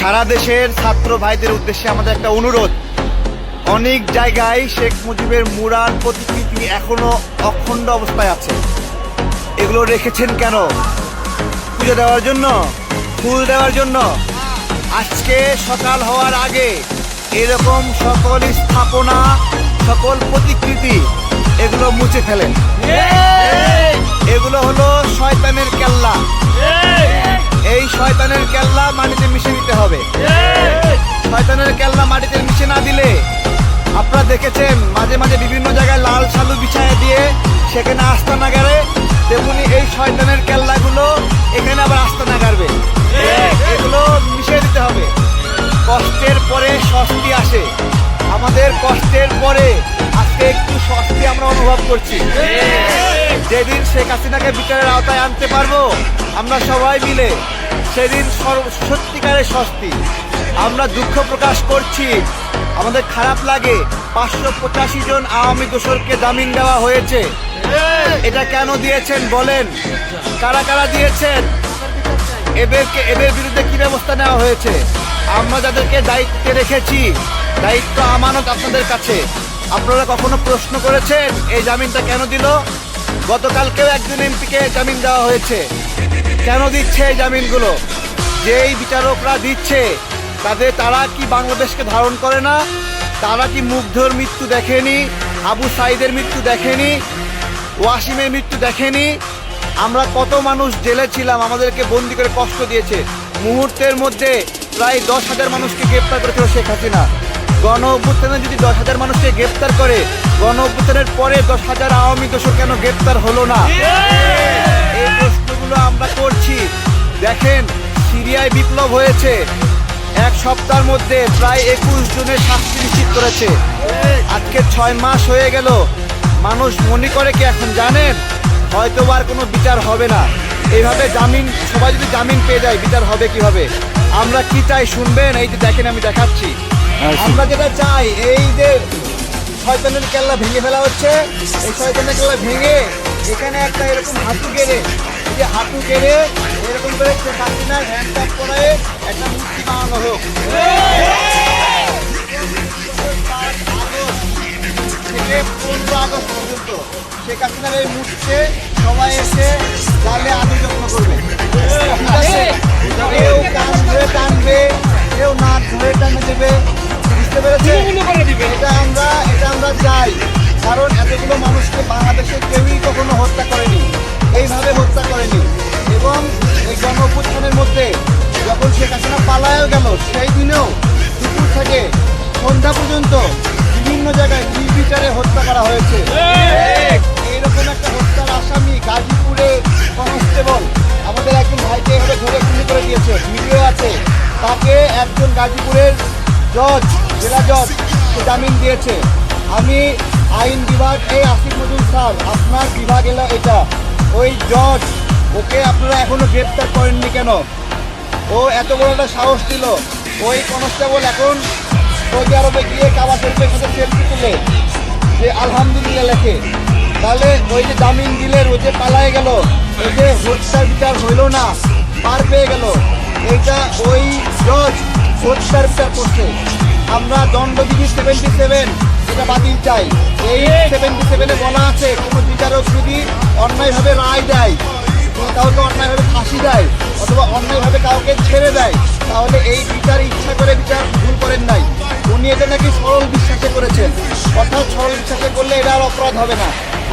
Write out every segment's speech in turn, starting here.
সারা দেশের ছাত্র ভাইদের উদ্দেশ্যে আমাদের একটা অনুরোধ। অনেক জায়গায় শেখ মুজিবের মুরার প্রতিকৃতি এখনও অখণ্ড অবস্থায় আছে। এগুলো রেখেছেন কেন? পুজো দেওয়ার জন্য? ফুল দেওয়ার জন্য? আজকে সকাল হওয়ার আগে এরকম সকল স্থাপনা সকল প্রতিকৃতি এগুলো মুছে ফেলেন। এগুলো হলো শয়তানের কেল্লা। এই শয়তানের কেল্লা মাটিতে মিশে দিতে হবে। শয়তানের কেল্লা মাটিতে মিশে না দিলে আপনারা দেখেছেন, মাঝে মাঝে বিভিন্ন জায়গায় লাল সালু বিছায় দিয়ে সেখানে আস্তানা গাড়ে। তেমনি এই শয়তানের কেল্লাগুলো এখানে আবার আস্তানা গাড়বে। এগুলো মিশিয়ে দিতে হবে। কষ্টের পরে স্বস্তি আসে। আমাদের কষ্টের পরে আজকে একটু স্বস্তি আমরা অনুভব করছি। যেদিন শেখ হাসিনাকে বিচারের আওতায় আনতে পারব আমরা সবাই মিলে সেদিন সত্যিকারের স্বস্তি। আমরা দুঃখ প্রকাশ করছি। আমাদের খারাপ লাগে। পাঁচশো পঁচাশি জন আওয়ামী দোসরকে জামিন দেওয়া হয়েছে। এটা কেন দিয়েছেন বলেন? কারা কারা দিয়েছেন? এদেরকে এদের বিরুদ্ধে কি ব্যবস্থা নেওয়া হয়েছে? আমরা যাদেরকে দায়িত্বে রেখেছি, দায়িত্ব আমানত আপনাদের কাছে। আপনারা কখনো প্রশ্ন করেছেন, এই জামিনটা কেন দিল? গতকালকেও একজন এমপিকে জামিন দেওয়া হয়েছে। কেন দিচ্ছে এই জামিনগুলো? যেই বিচারকরা দিচ্ছে তাদের তারা কি বাংলাদেশকে ধারণ করে না? তারা কি মুগ্ধর মৃত্যু দেখেনি? আবু সাইদের মৃত্যু দেখেনি? ওয়াসিমের মৃত্যু দেখেনি? আমরা কত মানুষ জেলে ছিলাম, আমাদেরকে বন্দি করে কষ্ট দিয়েছে। মুহূর্তের মধ্যে প্রায় দশ হাজার মানুষকে গ্রেপ্তার করেছিল শেখ হাসিনা। গণ অভ্যুত্থানে যদি দশ হাজার মানুষকে গ্রেপ্তার করে, গণ অভ্যুত্থানের পরে দশ হাজার আওয়ামী দোষর কেন গ্রেপ্তার হলো না? দেখেন সিরিয়ায় বিপ্লব হয়েছে। এক সপ্তাহের মধ্যে প্রায় একুশ জনের শাস্তি নিশ্চিত করেছে। আজকে ছয় মাস হয়ে গেল। মানুষ মনে করে কি এখন জানেন? হয়তো আর কোনো বিচার হবে না। এইভাবে জামিন সবাই যদি জামিন পেয়ে যায় বিচার হবে কীভাবে? আমরা কি চাই শুনবেন? এই যে দেখেন আমি দেখাচ্ছি। আমরা যেটা চাই এই যে শয়তানের কেল্লা ভেঙে ফেলা হচ্ছে। এই শয়তানের কেল্লা ভেঙে এখানে একটা এরকম কেড়ে এই যে হাঁটু কেড়ে এরকম করে সে হাসিনার হ্যান্ড ট্যাপ করে একটা মূর্তি বানানো হোক। থেকে পনেরো আগস্ট পর্যন্ত শেখ হাসিনার এই মুহূর্তে সবাই এসে জালে আদু যত্ন করবে। কেউ কান ধরে টানবে কেউ নাক ধরে টানে দেবে। বুঝতে পেরেছে এটা সেই দিনেও দুপুর থেকে সন্ধ্যা পর্যন্ত বিভিন্ন জায়গায় নির্বিচারে হত্যা করা হয়েছে। এইরকম একটা হত্যার আসামি গাজীপুরে কনস্টেবল আমাদের একজন ভাইকে এভাবে ধরে খুলি করে দিয়েছে। ভিডিও আছে। তাকে একজন গাজীপুরের জজ, জেলা জজ সে জামিন দিয়েছে। আমি আইন বিভাগ, এই আসিফ মজুর স্যার, আপনার বিভাগ এলো এটা। ওই জজ, ওকে আপনারা এখনও গ্রেপ্তার করেননি কেন? ও এত বড় একটা সাহস দিল। ওই কনস্টেবল এখন সৌদি আরবে গিয়ে কাবা শরীফের সাথে সেলফি তুলে, যে আলহামদুলিল্লাহ লেখে। তাহলে ওই যে জামিন দিলেন ওই যে পালায় গেল ওই যে হত্যার বিচার হইল না, পার পেয়ে গেল। এইটা ওই জজ হত্যার বিচার করছে। আমরা দণ্ডবিধি সেভেন্টি সেভেন এটা বাতিল চাই। এই সেভেন্টি সেভেনে বলা আছে, কোনো বিচারক যদি অন্যায়ভাবে রায় দেয় কাউকে অন্যায়ভাবে ফাঁসি দেয় অথবা অন্যায়ভাবে কাউকে ছেড়ে দেয়, তাহলে এই বিচার ইচ্ছা করে বিচার ভুল করেন নাই। উনি এটা নাকি সরল বিশ্বাসে করেছেন। অর্থাৎ সরল বিশ্বাসে করলে এটা আর অপরাধ হবে না।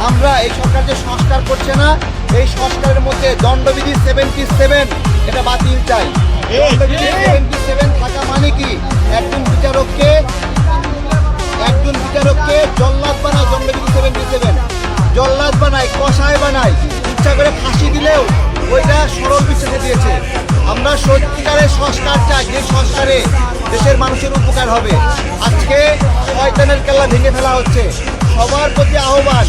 আমরা এই সরকার যে সংস্কার করছে না, এই সংস্কারের মধ্যে দণ্ডবিধি সেভেন্টি সেভেন এটা বাতিল চাই। সেভেন্টি সেভেন থাকা মানে কি? একজন বিচারককে একজন বিচারককে জল্লাদ বানায় দণ্ডবিধি সেভেন্টি সেভেন জল্লাদ বানায় কষায় বানায়। ইচ্ছা করে ফাঁসি দিলেও ওইটা সরল বিশ্বাসে দিয়েছে। আমরা সত্যিকারের সংস্কার চাই, যে সংস্কারে দেশের মানুষের উপকার হবে। আজকে শয়তানের কেল্লা ভেঙে ফেলা হচ্ছে। সবার প্রতি আহ্বান,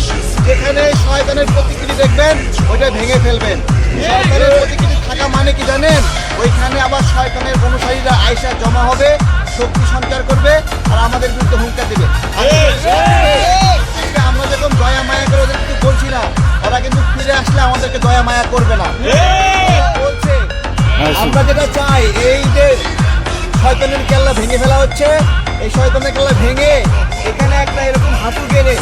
যেখানে শয়তানের প্রতিকৃতি দেখবেন, ওইটা ভেঙে ফেলবেন। শয়তানের প্রতিকৃতি থাকা মানে কি জানেন? ওইখানে আবার শয়তানের অনুসারীরা আয়সা জমা হবে, শক্তি সঞ্চার করবে, আর আমাদের বিরুদ্ধে হুঙ্কার দেবে। দয়া মায়া করবে না বলছে আমরা যেটা চাই এই যে শয়তানের কেল্লা ভেঙে ফেলা হচ্ছে এই শয়তানের কেল্লা ভেঙে এখানে একটা এরকম হাঁটু গেড়ে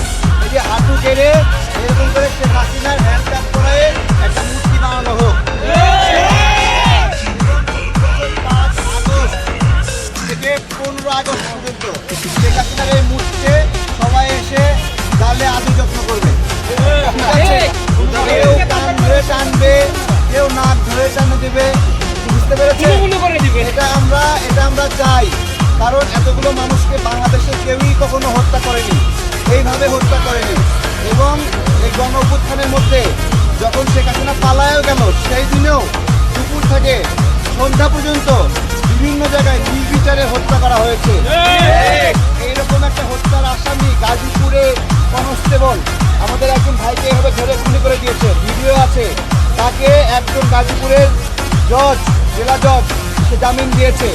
এই যে হাঁটু গেড়ে এরকম করে শেখ হাসিনার হ্যান্ড ট্যাপ করে একটা মূর্তি বানানো হোক পাঁচ আগস্ট থেকে পনেরো আগস্ট পর্যন্ত শেখ হাসিনার এই মূর্তিতে সবাই এসে জালে আদি যত্ন করবে ধরে টানবে কেউ নাক ধরে টানে দেবে। বুঝতে পেরেছে এটা আমরা এটা আমরা চাই। কারণ এতগুলো মানুষকে বাংলাদেশে কেউই কখনো হত্যা করেনি। এইভাবে হত্যা করেনি। এবং এই গণ মধ্যে যখন শেখ হাসিনা পালায়ও গেল সেই দিনেও দুপুর থেকে সন্ধ্যা পর্যন্ত বিভিন্ন জায়গায় নির্বিচারে হত্যা করা হয়েছে। এইরকম একটা হত্যার আসামি গাজীপুরে কনস্টেবল আমাদের একজন ভাইকে এভাবে ধরে একজন গাজীপুরের জজ জেলা জজ সে জামিন দিয়েছে।